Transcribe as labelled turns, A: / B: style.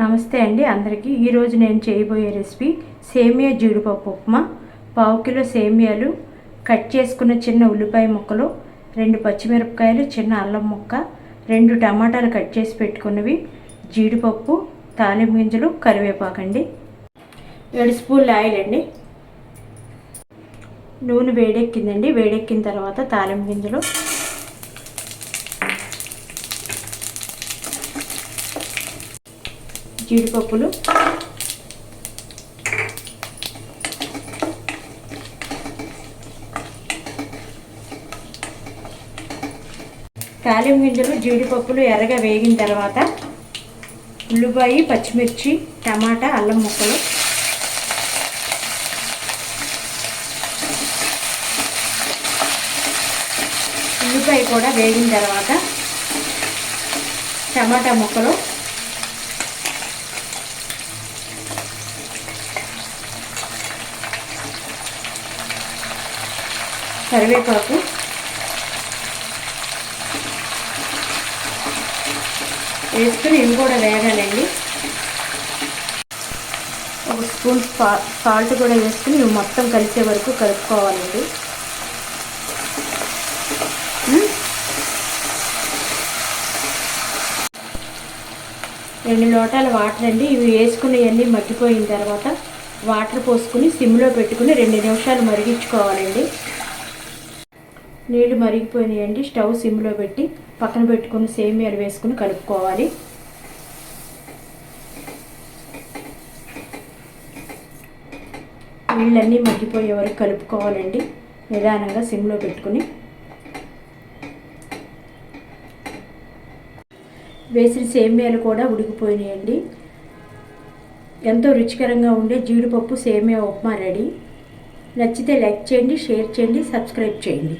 A: నమస్తే అండి అందరికీ. ఈరోజు నేను చేయబోయే రెసిపీ సేమియా జీడిపప్పు ఉప్మా. పావు కిలో సేమియాలు కట్ చేసుకున్న చిన్న ఉల్లిపాయ ముక్కలు రెండు పచ్చిమిరపకాయలు చిన్న అల్లం ముక్క రెండు టమాటాలు కట్ చేసి పెట్టుకున్నవి జీడిపప్పు తాలింపు గింజలు కరివేపాకండి ఏడు స్పూన్లు ఆయిల్ అండి. నూనె వేడెక్కిందండి. వేడెక్కిన తర్వాత తాలింపు గింజలు జీడిపప్పులు. తాలింపు గింజలు జీడిపప్పులు ఎర్రగా వేగిన తర్వాత ఉల్లిపాయ పచ్చిమిర్చి టమాటా అల్లం ముక్కలు. ఉల్లిపాయ కూడా వేగిన తర్వాత టమాటా ముక్కలు. కరివేపాకు. వేసుకుని ఇవి కూడా వేగాలండి. ఒక స్పూన్ సాల్ట్ కూడా వేసుకుని ఇవి మొత్తం కలిసే వరకు కలుపుకోవాలండి. రెండు లోటాల వాటర్ అండి. ఇవి వేసుకున్నవన్నీ మగ్గిపోయిన తర్వాత వాటర్ పోసుకుని సిమ్లో పెట్టుకుని రెండు నిమిషాలు మరిగించుకోవాలండి. నీళ్ళు మరిగిపోయినాయండి. స్టవ్ సిమ్లో పెట్టి పక్కన పెట్టుకుని సేమియాలు వేసుకుని కలుపుకోవాలి. నీళ్ళన్నీ మగ్గిపోయే వరకు కలుపుకోవాలండి. నిదానంగా సిమ్లో పెట్టుకుని. వేసిన సేమియాలు కూడా ఉడికిపోయినాయండి. ఎంతో రుచికరంగా ఉండే జీడిపప్పు సేమియా ఉప్మా రెడీ. నచ్చితే లైక్ చేయండి షేర్ చేయండి సబ్స్క్రైబ్ చేయండి.